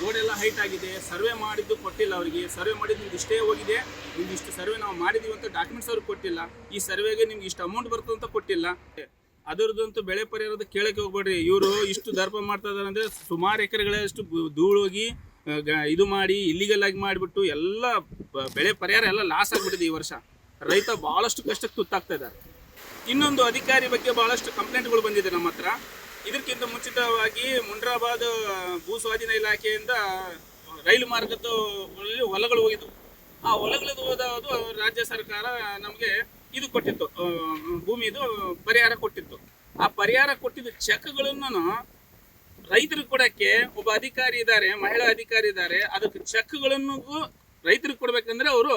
Speaker 5: ರೋಡೆಲ್ಲ ಹೈಟ್ ಆಗಿದೆ. ಸರ್ವೆ ಮಾಡಿದ್ದು ಕೊಟ್ಟಿಲ್ಲ ಅವರಿಗೆ. ಸರ್ವೆ ಮಾಡಿದ್ದು ನಿಮ್ಗೆ ಇಷ್ಟೇ ಹೋಗಿದೆ. ನಿಮ್ಗೆ ಇಷ್ಟು ಸರ್ವೆ ನಾವು ಮಾಡಿದ್ದೀವಿ ಅಂತ ಡಾಕ್ಯುಮೆಂಟ್ಸ್ ಅವ್ರಿಗೆ ಕೊಟ್ಟಿಲ್ಲ. ಈ ಸರ್ವೆಗೆ ನಿಮ್ಗೆ ಇಷ್ಟು ಅಮೌಂಟ್ ಬರ್ತದೆ ಅಂತ ಕೊಟ್ಟಿಲ್ಲ. ಅದರದ್ದಂತೂ ಬೆಳೆ ಪರಿಹಾರದ ಕೇಳಕ್ಕೆ ಹೋಗ್ಬೇಡ್ರಿ. ಇವರು ಇಷ್ಟು ದರ್ಪ ಮಾಡ್ತಾ ಇದ್ದಾರೆ ಅಂದರೆ ಸುಮಾರು ಎಕರೆಗಳಷ್ಟು ಧೂಳೋಗಿ ಇದು ಮಾಡಿ ಇಲ್ಲಿಗಲ್ ಮಾಡಿಬಿಟ್ಟು ಎಲ್ಲ ಬೆಳೆ ಪರಿಹಾರ ಎಲ್ಲ ಲಾಸ್ ಆಗಿಬಿಟ್ಟಿದೆ ಈ ವರ್ಷ. ರೈತ ಭಾಳಷ್ಟು ಕಷ್ಟಕ್ಕೆ ತುತ್ತಾಗ್ತಾ ಇದ್ದಾರೆ. ಇನ್ನೊಂದು ಅಧಿಕಾರಿ ಬಗ್ಗೆ ಭಾಳಷ್ಟು ಕಂಪ್ಲೇಂಟ್ಗಳು ಬಂದಿದೆ ನಮ್ಮ ಹತ್ರ. ಇದಕ್ಕಿಂತ ಮುಂಚಿತವಾಗಿ ಮುಂಡ್ರಾಬಾದ್ ಭೂ ಸ್ವಾಧೀನ ಇಲಾಖೆಯಿಂದ ರೈಲು ಮಾರ್ಗದ ಹೊಲಗಳು ಹೋಗಿದ್ವು ಆ ಹೊಲಗಳದ್ದು ಹೋದದು ರಾಜ್ಯ ಸರ್ಕಾರ ನಮಗೆ ಇದು ಕೊಟ್ಟಿತ್ತು ಭೂಮಿದು ಪರಿಹಾರ ಕೊಟ್ಟಿತ್ತು. ಆ ಪರಿಹಾರ ಕೊಟ್ಟಿದ್ದ ಚೆಕ್ಗಳನ್ನು ರೈತರು ಕೊಡಕ್ಕೆ ಒಬ್ಬ ಅಧಿಕಾರಿ ಇದ್ದಾರೆ, ಮಹಿಳಾ ಅಧಿಕಾರಿ ಇದ್ದಾರೆ. ಅದಕ್ಕೆ ಚೆಕ್ಗಳನ್ನು ರೈತರಿಗೆ ಕೊಡ್ಬೇಕಂದ್ರೆ ಅವರು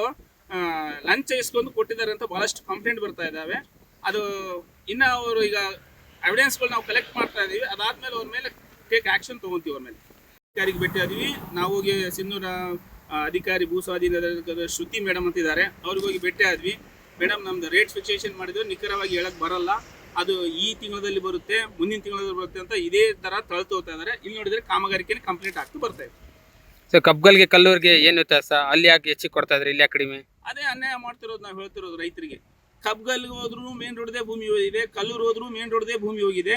Speaker 5: ಲಂಚ ಇಸ್ಕೊಂಡು ಕೊಟ್ಟಿದ್ದಾರೆ ಅಂತ ಬಹಳಷ್ಟು ಕಂಪ್ಲೇಂಟ್ ಬರ್ತಾ ಇದ್ದಾವೆ. ಅದು ಇನ್ನು ಅವರು ಈಗ ಎವಿಡೆನ್ಸ್ಗಳು ನಾವು ಕಲೆಕ್ಟ್ ಮಾಡ್ತಾ ಇದೀವಿ. ಅದಾದ್ಮೇಲೆ ಅವ್ರ ಮೇಲೆ ಟೇಕ್ ಆಕ್ಷನ್ ತಗೊಂತೀವಿ ಅವ್ರ ಮೇಲೆ. ಅಧಿಕಾರಿಗೆ ಭೇಟಿ ಆದ್ವಿ. ನಾವು ಹೋಗಿ ಸಿಂಧೂರ ಅಧಿಕಾರಿ ಭೂ ಸ್ವಾಧೀನ ಶ್ರುತಿ ಮೇಡಮ್ ಅಂತ ಇದ್ದಾರೆ ಅವ್ರಿಗೆ ಹೋಗಿ ಭೇಟಿ ಆದ್ವಿ. ಮೇಡಮ್ ನಮ್ದು ರೇಟ್ ಫಿಕ್ಸೇಷನ್ ಮಾಡಿದ್ರು. ನಿಖರವಾಗಿ ಹೇಳಕ್ ಬರಲ್ಲ. ಅದು ಈ ತಿಂಗಳಲ್ಲಿ ಬರುತ್ತೆ, ಮುಂದಿನ ತಿಂಗಳಲ್ಲಿ ಬರುತ್ತೆ ಅಂತ ಇದೇ ತರ ತಳ್ತು ಹೋಗ್ತಾ ಇದ್ದಾರೆ ಇಲ್ಲಿ ನೋಡಿದ್ರೆ ಕಾಮಗಾರಿಕೆ ಕಂಪ್ಲೀಟ್ ಆಗ್ತಾ ಬರ್ತಾ ಇದೆ.
Speaker 4: ಸೊ ಕಬ್ಗಲ್ಗೆ ಕಲ್ಲೂರಿಗೆ ಏನು ವ್ಯತ್ಯಾಸ? ಅಲ್ಲಿ ಯಾಕೆ ಹೆಚ್ಚಿಗೆ ಕೊಡ್ತಾ ಇದ್ರೆ ಇಲ್ಲಿ ಯಾಕೆ ಕಡಿಮೆ?
Speaker 5: ಅದೇ ಅನ್ಯಾಯ ಮಾಡ್ತಿರೋದು ನಾವು ಹೇಳ್ತಿರೋದು ರೈತರಿಗೆ. ಕಬ್ಗಲ್ಗೆ ಹೋದ್ರು ಮೇನ್ ರೋಡ್ದೇ ಭೂಮಿ ಹೋಗಿದೆ ಕಲ್ಲೂರು ಹೋದ್ರು ಮೇನ್ ರೋಡ್ದೇ ಭೂಮಿ ಹೋಗಿದೆ.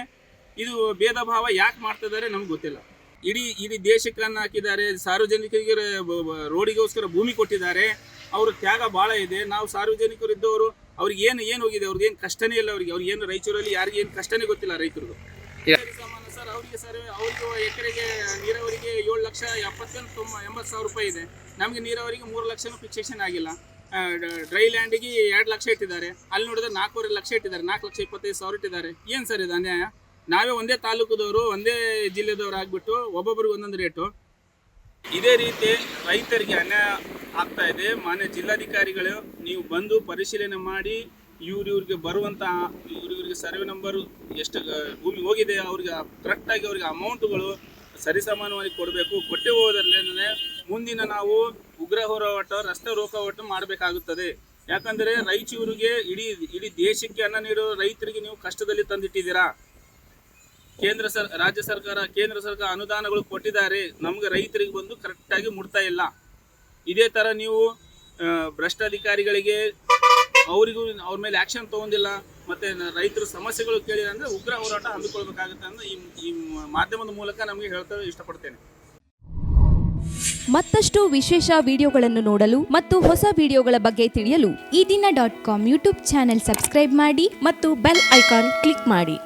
Speaker 5: ಇದು ಭೇದ ಭಾವ ಯಾಕೆ ಮಾಡ್ತಾ ಇದ್ದಾರೆ ನಮ್ಗೆ ಗೊತ್ತಿಲ್ಲ. ಇಡೀ ಇಡೀ ದೇಶಕ್ಕನ್ನ ಹಾಕಿದ್ದಾರೆ ಸಾರ್ವಜನಿಕರಿಗೆ ರೋಡಿಗೋಸ್ಕರ ಭೂಮಿ ಕೊಟ್ಟಿದ್ದಾರೆ. ಅವ್ರ ತ್ಯಾಗ ಭಾಳ ಇದೆ. ನಾವು ಸಾರ್ವಜನಿಕರು ಇದ್ದವರು ಅವ್ರಿಗೆ ಏನು ಏನು ಹೋಗಿದೆ ಅವ್ರಿಗೆ ಏನು ಕಷ್ಟನೇ ಇಲ್ಲ ಅವ್ರಿಗೆ. ಅವ್ರಿಗೆ ಏನು ರಾಯಚೂರಲ್ಲಿ ಯಾರಿಗೇನು ಏನು ಕಷ್ಟನೇ ಗೊತ್ತಿಲ್ಲ ರೈತರಿಗೂ ಅವರಿಗೆ ಸರ್, ಅವರಿಗೆ ಎಕರೆಗೆ ನೀರಾವರಿಗೆ ಏಳು ಲಕ್ಷ ಎಪ್ಪತ್ತೆಂಟು ತೊಂಬ ಎಂಬತ್ತು ಸಾವಿರ ರೂಪಾಯಿ ಇದೆ. ನಮಗೆ ನೀರಾವರಿಗೆ ಮೂರು ಲಕ್ಷನೂ ಫಿಕ್ಸೇಷನ್ ಆಗಿಲ್ಲ. ಡ್ರೈ ಲ್ಯಾಂಡಿಗೆ ಎರಡು ಲಕ್ಷ ಇಟ್ಟಿದ್ದಾರೆ. ಅಲ್ಲಿ ನೋಡಿದ್ರೆ ನಾಲ್ಕೂವರೆ ಲಕ್ಷ ಇಟ್ಟಿದ್ದಾರೆ. ನಾಲ್ಕು ಲಕ್ಷ ಇಪ್ಪತ್ತೈದು ಸಾವಿರ ಇಟ್ಟಿದ್ದಾರೆ. ಏನು ಸರ್ ಇದು ಅನ್ಯಾಯ? ನಾವೇ ಒಂದೇ ತಾಲೂಕದವರು, ಒಂದೇ ಜಿಲ್ಲೆದವ್ರು ಆಗಿಬಿಟ್ಟು ಒಬ್ಬೊಬ್ರಿಗೆ ಒಂದೊಂದು ರೇಟು. ಇದೇ ರೀತಿ ರೈತರಿಗೆ ಅನ್ಯಾಯ ಆಗ್ತಾ ಇದೆ. ಮಾನ್ಯ ಜಿಲ್ಲಾಧಿಕಾರಿಗಳು, ನೀವು ಬಂದು ಪರಿಶೀಲನೆ ಮಾಡಿ ಇವ್ರು ಇವ್ರಿಗೆ ಬರುವಂಥ ಇವ್ರು ಇವ್ರಿಗೆ ಸರ್ವೆ ನಂಬರು ಎಷ್ಟು ಭೂಮಿ ಹೋಗಿದೆ, ಅವ್ರಿಗೆ ಕರೆಕ್ಟಾಗಿ ಅವ್ರಿಗೆ ಅಮೌಂಟ್ಗಳು ಸರಿಸಮಾನವಾಗಿ ಕೊಡಬೇಕು. ಕೊಟ್ಟೆ ಹೋದರಲ್ಲೇ ಮುಂದಿನ ನಾವು ಉಗ್ರ ಹೋರಾಟ, ರಸ್ತೆ ರೋಕಾವಟ ಮಾಡಬೇಕಾಗುತ್ತದೆ. ಯಾಕಂದರೆ ರಾಯಚೂರಿಗೆ ಇಡೀ ಇಡೀ ದೇಶಕ್ಕೆ ಅನ್ನ ನೀಡೋ ರೈತರಿಗೆ ನೀವು ಕಷ್ಟದಲ್ಲಿ ತಂದಿಟ್ಟಿದ್ದೀರಾ. ಕೇಂದ್ರ ಸರ್, ರಾಜ್ಯ ಸರ್ಕಾರ, ಕೇಂದ್ರ ಸರ್ಕಾರ ಅನುದಾನಗಳು ಕೊಟ್ಟಿದ್ದಾರೆ. ನಮ್ಗೆ ರೈತರಿಗೆ ಬಂದು ಕರೆಕ್ಟಾಗಿ ಮುಟ್ತಾ ಇಲ್ಲ. ಇದೇ ಥರ ನೀವು ಭ್ರಷ್ಟಾಧಿಕಾರಿಗಳಿಗೆ ಅವರಿಗೂ ಅವ್ರ ಮೇಲೆ ಆಕ್ಷನ್ ತಗೊಂಡಿಲ್ಲ, ಮತ್ತೆ ರೈತರ ಸಮಸ್ಯೆಗಳು ಕೇಳಿಲ್ಲ ಅಂದ್ರೆ ಉಗ್ರ ಹೋರಾಟ ಹಮ್ಮಿಕೊಳ್ಬೇಕಾಗುತ್ತೆ ಅಂತ ಈ ಮಾಧ್ಯಮದ ಮೂಲಕ ನಮಗೆ ಹೇಳ್ತಾ ಇಷ್ಟಪಡ್ತೇನೆ.
Speaker 9: ಮತ್ತಷ್ಟು ವಿಶೇಷ ವಿಡಿಯೋಗಳನ್ನು ನೋಡಲು ಮತ್ತು ಹೊಸ ವಿಡಿಯೋಗಳ ಬಗ್ಗೆ ತಿಳಿಯಲು Ee Dina dot com YouTube channel subscribe ಮಾಡಿ ಮತ್ತು ಬೆಲ್ ಐಕಾನ್ ಕ್ಲಿಕ್ ಮಾಡಿ.